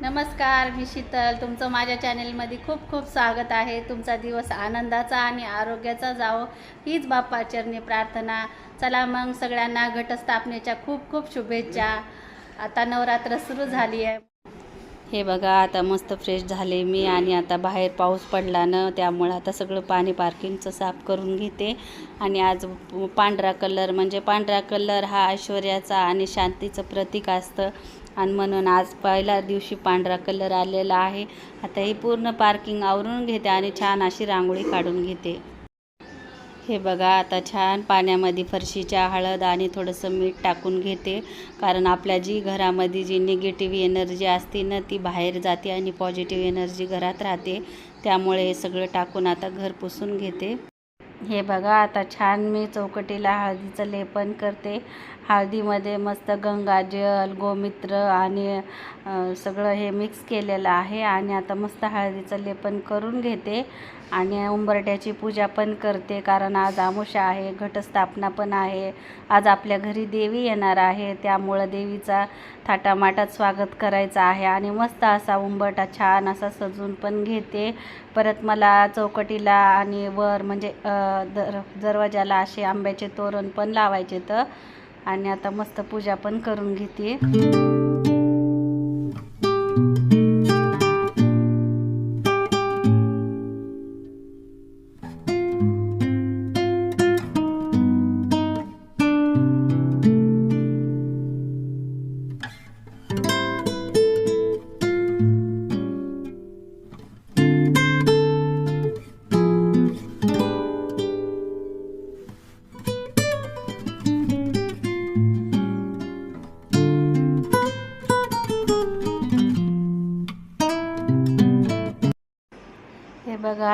नमस्कार मी शीतल. तुमचं माझ्या चॅनेलमध्ये खूप खूप स्वागत आहे. तुमचा दिवस आनंदाचा आणि आरोग्याचा जावो हीच बाप्पाचरणी प्रार्थना. चला मग सगळ्यांना घटस्थापनेच्या खूप खूप शुभेच्छा. आता नवरात्र सुरू झाली आहे. हे बघा आता मस्त फ्रेश झाले मी आणि आता बाहेर पाऊस पडला ना त्यामुळं आता सगळं पाणी पार्किंगचं साफ करून घेते. आणि आज पांढरा कलर म्हणजे पांढरा कलर हा ऐश्वर्याचा आणि शांतीचं प्रतीक असतं. आणि म्हणून आज पहिल्या दिवशी पांढरा कलर आलेला आहे. आता ही पूर्ण पार्किंग आवरून घेते आणि छान अशी रांगोळी काढून घेते. हे बघा आता छान पाण्यामध्ये फरशीच्या हळद आणि थोडंसं मीठ टाकून घेते. कारण आपल्या जी घरामध्ये जी निगेटिव्ह एनर्जी असते ना ती बाहेर जाते आणि पॉझिटिव्ह एनर्जी घरात राहते. त्यामुळे हे सगळं टाकून आता घर पुसून घेते. हे बघा आता छान मी चौकटीला हळदीचं लेपन करते. हळदीमध्ये मस्त गंगाजल गोमित्र आणि सगळं हे मिक्स केलेलं आहे. आणि आता मस्त हळदीचं लेपन करून घेते. आणि उंबरट्याची पूजा पण करते कारण आज आमुषा आहे घटस्थापना पण आहे. आज आपल्या घरी देवी येणार आहे त्यामुळं देवीचा थाटामाटात स्वागत करायचं आहे. आणि मस्त असा उंबरटा छान असा सजून पण घेते. परत मला चौकटीला आणि वर म्हणजे दर दरवाजाला असे आंब्याचे तोरण पण लावायचे तर आणि आता मस्त पूजा पण करून घेते.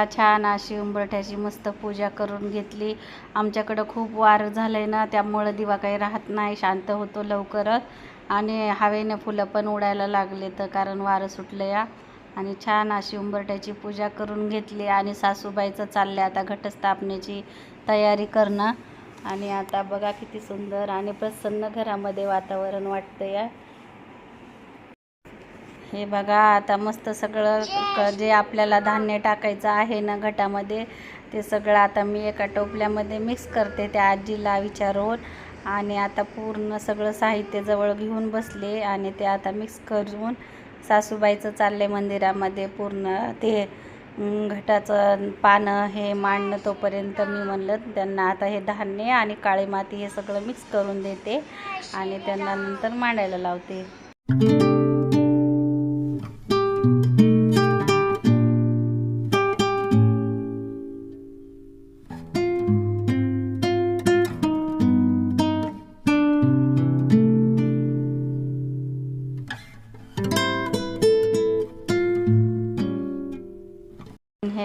छान अशी उंबरठ्याची मस्त पूजा करून घेतली. आमच्याकडं खूप वार झालं आहे ना त्यामुळं दिवा काही राहत नाही शांत होतो लवकरच. आणि हवेने फुलं पण उडायला लागले तर कारण वारं सुटलं या आणि छान अशी उंबरठ्याची पूजा करून घेतली आणि सासूबाईचं चाललं आता घटस्थापनेची तयारी करणं. आणि आता बघा किती सुंदर आणि प्रसन्न घरामध्ये वातावरण वाटतं या हे बघा आता मस्त सगळं क- जे आपल्याला धान्य टाकायचं आहे ना घटामध्ये ते सगळं आता मी एका टोपल्यामध्ये मिक्स करते त्या आजीला विचारून. आणि आता पूर्ण सगळं साहित्य जवळ घेऊन बसले आणि ते आता मिक्स करून सासूबाईचं चालले मंदिरामध्ये पूर्ण. ते घटाचं पानं हे मांडणं तोपर्यंत मी म्हणलं त्यांना आता हे धान्य आणि काळी माती हे सगळं मिक्स करून देते आणि त्यांना नंतर मांडायला लावते.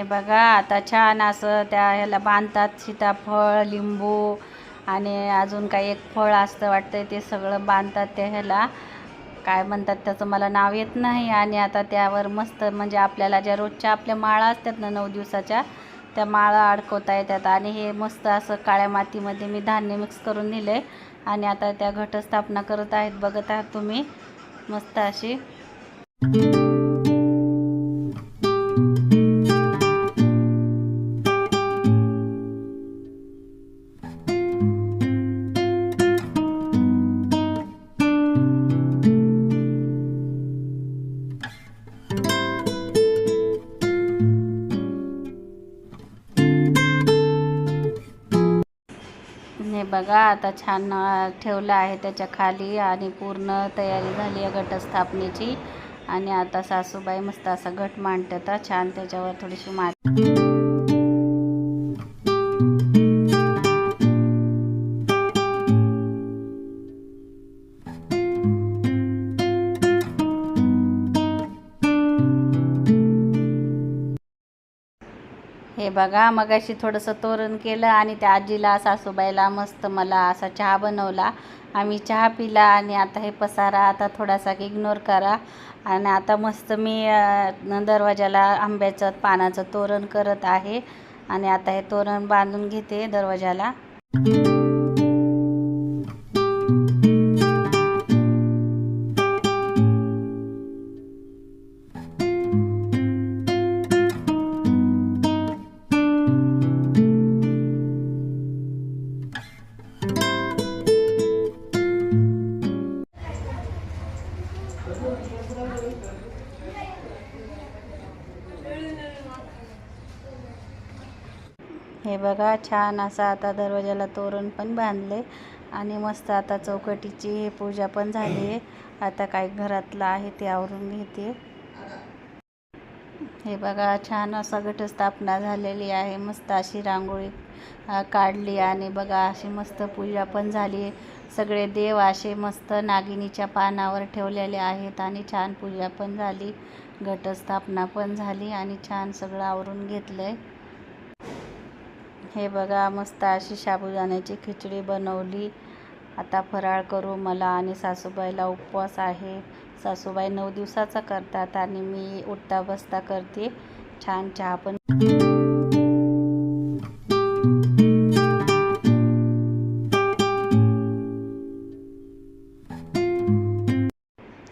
बघा आता छान असं त्या ह्याला बांधतात सीताफळ लिंबू आणि अजून काही एक फळ असतं वाटतं ते सगळं बांधतात त्या ह्याला. काय म्हणतात त्याचं मला नाव येत नाही आणि आता त्यावर मस्त म्हणजे आपल्याला ज्या रोजच्या आपल्या माळा असतात ना नऊ दिवसाच्या त्या माळा अडकवता येतात आणि हे मस्त असं काळ्या मातीमध्ये मी धान्य मिक्स करून दिले आणि आता त्या घटस्थापना करत आहेत बघत आहात तुम्ही. मस्त अशी. बघा आता छान ठेवलं आहे त्याच्याखाली आणि पूर्ण तयारी झाली आहे घटस्थापनेची. आणि आता सासूबाई मस्त असा घट मांडतात छान त्याच्यावर थोडीशी माती हे बघा मगाशी थोडंसं तोरण केलं आणि त्या आजीला सासूबाईला मस्त मला असा चहा बनवला. आम्ही चहा पिला आणि आता हे पसारा आता थोडासा इग्नोर करा. आणि आता मस्त मी दरवाजाला आंब्याचं पानाचं तोरण करत आहे. आणि आता हे तोरण बांधून घेते दरवाजाला बघा छान असं आता दरवाजाला तोरण पण बांधले आणि मस्त आता चौकटीची हे पूजा पण झाली आहे. आता काय घरातलं आहे ते आवरून घेते. हे बघा छान असा घटस्थापना झालेली आहे. मस्त अशी रांगोळी काढली आणि बघा अशी मस्त पूजा पण झाली सगळे देव असे मस्त नागिनीच्या पानावर ठेवलेले आहेत आणि छान पूजा पण झाली. घटस्थापना पण झाली आणि छान सगळं आवरून घेतलं आहे हे बघा मस्त अशी साबुदाण्याची खिचडी बनवली. आता फराळ करू मला आणि सासूबाईला उपवास आहे. सासूबाई नऊ दिवसाचा करतात आणि मी उठता बसता करते. छान चहा पण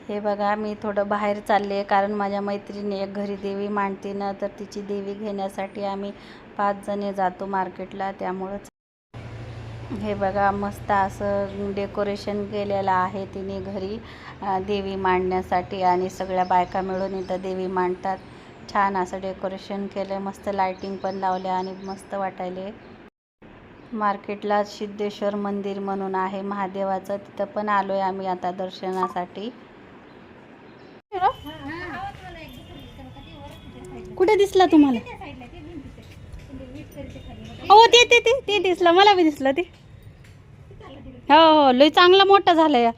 हे बघा मी थोडं बाहेर चालले कारण माझ्या मैत्रिणी एक घरी देवी मांडते ना तर तिची देवी घेण्यासाठी आम्ही पाच जणे जातो मार्केटला त्यामुळंच. हे बघा मस्त असं डेकोरेशन केलेलं आहे तिने घरी देवी मांडण्यासाठी आणि सगळ्या बायका मिळून इथं देवी मांडतात. छान असं डेकोरेशन केलं मस्त लायटिंग पण लावले आणि मस्त वाटायले. मार्केटला सिद्धेश्वर मंदिर म्हणून आहे महादेवाचं तिथं पण आलो आहे आम्ही आता दर्शनासाठी. कुठे दिसला तुम्हाला? हो ते ते ते ते दिसलं मला बी दिसलं ते हो हो लय चांगला मोठा झालाय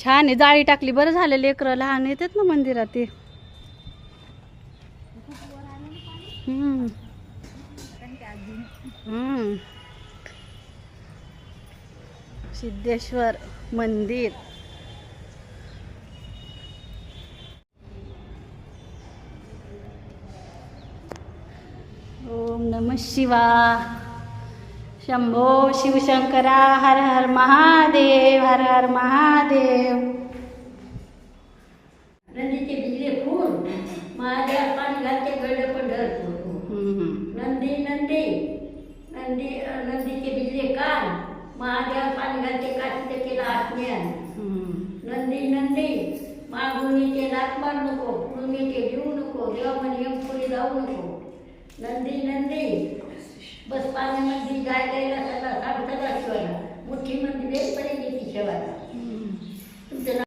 छान आहे जाळी टाकली बरं झालं लेकरं लहान येतात ना मंदिरात ते. सिद्धेश्वर मंदिर. नम शिवा शंभो शिवशंकरा हर हर महादेव हर हर महादेव। नंदीचे बिजले फूल महादेव पाणी घालते गड पंढरपूर हम्म. नंदी नंदी नंदी नंदीचे बिजले कान महादेव पाणी घालते काशीचे केला हम्म. नंदी नंदी मागुनीचे लात मार नको पुरुणीचे देऊ नको देवा म्हणे पुढे जाऊ नको. नंदी नंदी. बस पाण्यामध्ये जाय द्यायला त्याला साडताला शिवायला मोठी मंदी वेळ पडेल ती शेवायला तुमचं नाव?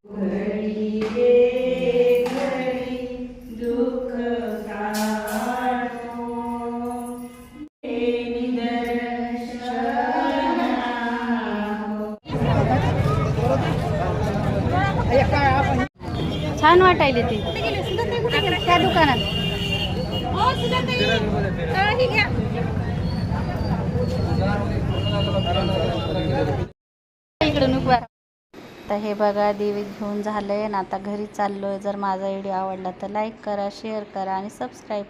छान वाटायले ते. त्या दुकानात. आता हे बघा देवी घेऊन झालंय ना आता घरी चाललोय. जर माझा व्हिडिओ आवडला तर लाईक करा शेअर करा आणि सबस्क्राईब